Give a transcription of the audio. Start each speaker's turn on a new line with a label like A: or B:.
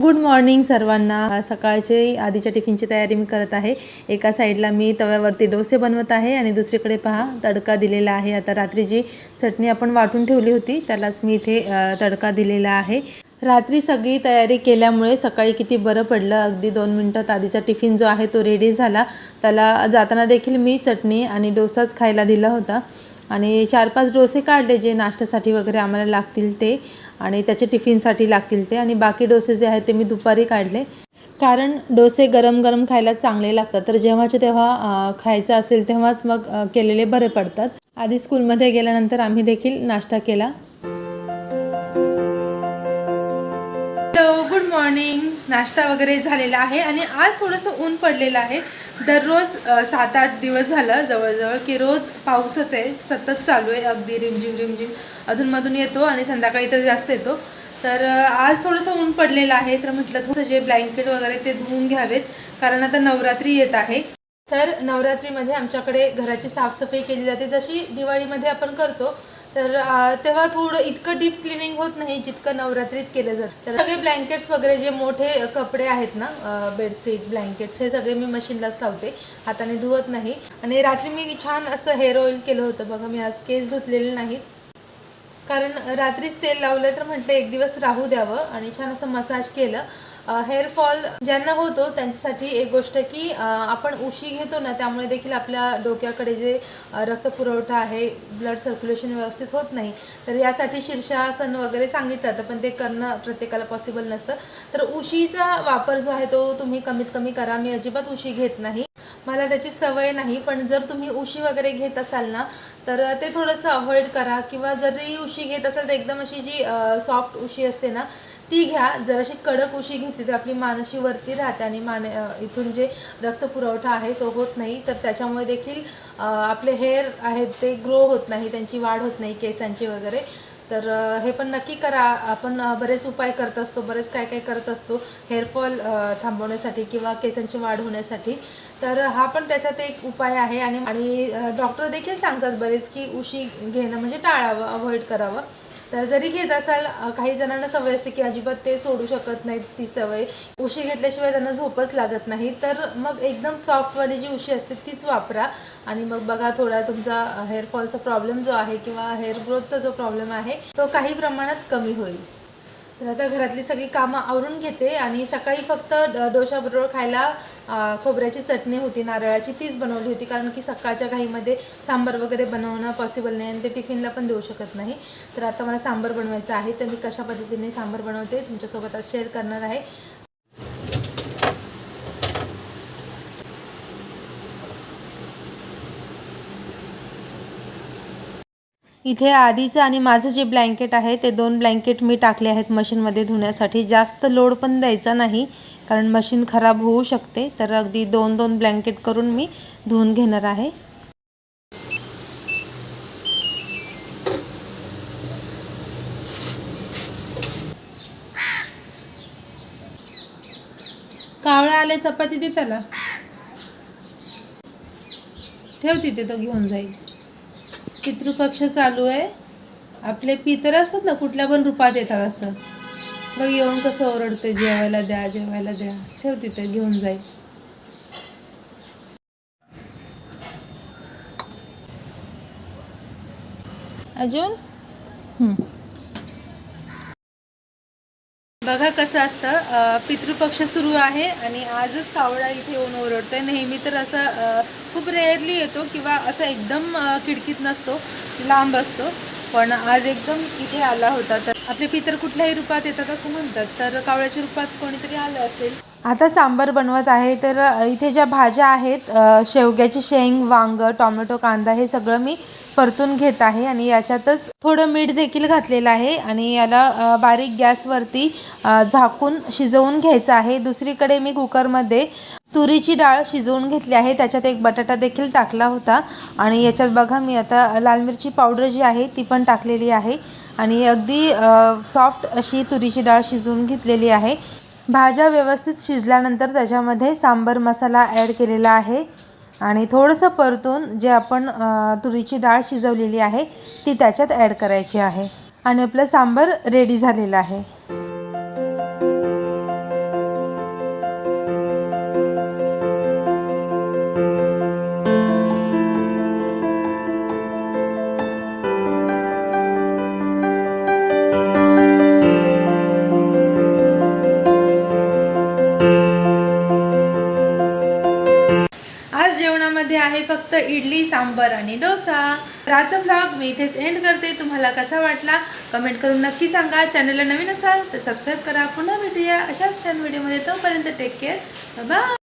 A: Good morning सर्वांना. सकाळचे आधीच्या टिफिनची तयारी मी करत आहे. एका साईडला मी तव्यावरती डोसे बनवत आहे आणि दुसरीकडे पहा तडका दिलेला आहे. आता रात्री जी चटणी आपण वाटून ठेवली होती त्यालाच मी इथे तडका दिलेला आहे. रात्री सगळी तयारी केल्यामुळे सकाळी किती बरं पडलं अगदी दोन मिनटात आधीचा टिफिन जो आहे तो रेडी झाला. त्याला जाताना देखील मी चटणी आणि डोसाच खायला दिला होता. आणि चार पाच डोसे काढले जे नाश्त्यासाठी वगैरे आम्हाला लागतील ते आणि त्याचे टिफिनसाठी लागतील ते आणि बाकी डोसे जे आहेत ते मी दुपारी काढले. कारण डोसे गरम गरम खायला चांगले लागतात. तर जेव्हाचे तेव्हा खायचं असेल तेव्हाच मग केलेले बरे पडतात. आधी स्कूलमध्ये गेल्यानंतर आम्ही देखील नाश्ता केला. हॅलो गुड मॉर्निंग नाश्ता वगैरे झालेला आहे आणि आज थोडंसं ऊन पडलेलं आहे. दररोज सात आठ दिवस झालं जवळजवळ की रोज पाऊसच आहे. सतत चालू आहे. अगदी रिमझिम रिमझिम अधूनमधून येतो आणि संध्याकाळी तर जास्त येतो. तर आज थोडंसं ऊन पडलेलं आहे. तर म्हटलं थोडंसं जे ब्लँकेट वगैरे ते धुवून घ्यावेत. कारण आता नवरात्री येत आहे. तर नवरात्रीमध्ये आमच्याकडे घराची साफसफाई केली जाते. जशी दिवाळीमध्ये आपण करतो तर तेव्हा थोडं इतकं डीप क्लिनिंग होत नाही जितकं नवरात्रीत केलं जातं. तर सगळे ब्लँकेट्स वगैरे जे मोठे कपडे आहेत ना बेडशीट ब्लँकेट्स हे सगळे मी मशीनलाच लावते. हाताने धुवत नाही. आणि रात्री मी छान असं हेअर ऑइल केलं होतं. बघा मी आज केस धुतलेले नाहीत. कारण रात्रीच तेल लावलं तर म्हटलं एक दिवस राहू द्यावं आणि छान असं मसाज केलं. हेअरफॉल ज्यांना होतो त्यांच्यासाठी एक गोष्ट की आपण उशी घेतो ना त्यामुळे देखील आपल्या डोक्याकडे जे रक्त पुरवठा आहे ब्लड सर्क्युलेशन व्यवस्थित होत नाही. तर यासाठी शीर्षासन वगैरे सांगितलं जातं पण ते करणं प्रत्येकाला पॉसिबल नसतं. तर उशीचा वापर जो आहे तो तुम्ही कमीत कमी करा. मी अजिबात उशी घेत नाही. मला त्याची सवय नाही पण जर तुम्ही उशी वगैरे घेत असाल ना तर ते थोडंसं अवॉइड करा. किंवा जरी उशी घेत असाल तर एकदम अशी जी सॉफ्ट उशी असते ना ती घ्या. जराशी कडक उशी घेतली तर आपली मानशी वरती राहते आणि मान इथून जे रक्तपुरवठा आहे तो होत नाही. तर त्याच्यामुळे देखील आपले हेअर आहेत ते ग्रो होत नाही त्यांची वाढ होत नाही केसांची वगैरे. तर हे पण नक्की करा. आपण बरेच उपाय करत असतो बरेच काय काय करत असतो. हेअरफॉल थांबवण्यासाठी किंवा केसांची वाढ होण्यासाठी. तर हा पण त्याच्यात एक उपाय आहे आणि आणि डॉक्टर देखील सांगतात बरेच की उशी घेणं म्हणजे टाळावं अवॉइड करावं. तर जरी घेत असाल काही जणांना सवय असते की अजिबात ते सोडू शकत नाहीत ती सवय. उशी घेतल्याशिवाय त्यांना झोपच लागत नाही. तर मग एकदम सॉफ्टवाली जी उशी असते तीच वापरा. आणि मग बघा थोडा तुमचा हेअरफॉलचा प्रॉब्लेम जो आहे किंवा हेअर ग्रोथचा जो प्रॉब्लेम आहे तो काही प्रमाणात कमी होईल. तर आता घरातली सगळी कामं आवरून घेते आणि सकाळी फक्त ड- डोशाबरोबर खायला खोबऱ्याची चटणी होती नारळाची तीच बनवली होती कारण की सकाळच्या घाईमध्ये सांबार वगैरे बनवणं पॉसिबल नाही आणि ते टिफिनला पण देऊ शकत नाही. तर आता मला सांबार बनवायचं आहे तर मी कशा पद्धतीने सांबार बनवते तुमच्यासोबत आज शेअर करणार आहे. इथे आधीचं आणि माझं जे ब्लँकेट आहे ते दोन ब्लँकेट मी टाकले आहेत मशीनमध्ये धुण्यासाठी. जास्त लोड पण द्यायचा नाही कारण मशीन खराब होऊ शकते. तर अगदी दोन दोन ब्लँकेट करून मी धुवून घेणार आहे. कावळा आले चपाती दे त्याला. ठेव तिथे तो घेऊन जाईल. पितृपक्ष चालू आहे. आपले पितर असतात ना कुठल्या पण रूपात येतात असं. मग येऊन कसं ओरडते जेवायला द्या जेवायला द्या. ठेव तिथे घेऊन जाईल अजून? हम्म. बघा कसं असतं पितृपक्ष सुरू आहे आणि आजच कावळा इथे येऊन ओरडतोय. नेहमी तर असं खूप रेअरली येतो किंवा असा एकदम खिडकीत नसतो लांब असतो. पण आज एकदम इथे आला होता. तर आपले पितर कुठल्याही रूपात येतात असं म्हणतात. तर कावळ्याच्या रूपात कोणीतरी आलं असेल. आता सांबर बनवत आहे तर इथे ज्या भाज्या आहेत शेवग्याची शेंग वांग टोमॅटो कांदा हे सगळं मी परतून घेत आहे आणि याच्यातच थोडं मीठ देखील घातलेलं आहे आणि याला बारीक गॅसवरती झाकून शिजवून घ्यायचं आहे. दुसरीकडे मी कुकरमध्ये तुरीची डाळ शिजवून घेतली आहे. त्याच्यात एक बटाटा देखील टाकला होता आणि याच्यात बघा मी आता लाल मिरची पावडर जी आहे ती पण टाकलेली आहे आणि अगदी सॉफ्ट अशी तुरीची डाळ शिजवून घेतलेली आहे. भाज्या व्यवस्थित शिजल्यानंतर त्याच्यामध्ये सांबर मसाला ॲड केलेला आहे. आणि थोडंसं परतून जे आपण तुरीची डाळ शिजवलेली आहे ती त्याच्यात ॲड करायची आहे. आणि आपलं सांबर रेडी झालेलं आहे. डब्यामध्ये आहे फक्त इडली सांबर आणि डोसा. तर आजचा ब्लॉग मी इथेच एंड करते. तुम्हाला कसा वाटला? कमेंट करून नक्की सांगा. चॅनलला नवीन असाल तर सबस्क्राईब करा. पुन्हा भेटूया अशाच छान व्हिडिओमध्ये तोपर्यंत टेक केअर बाय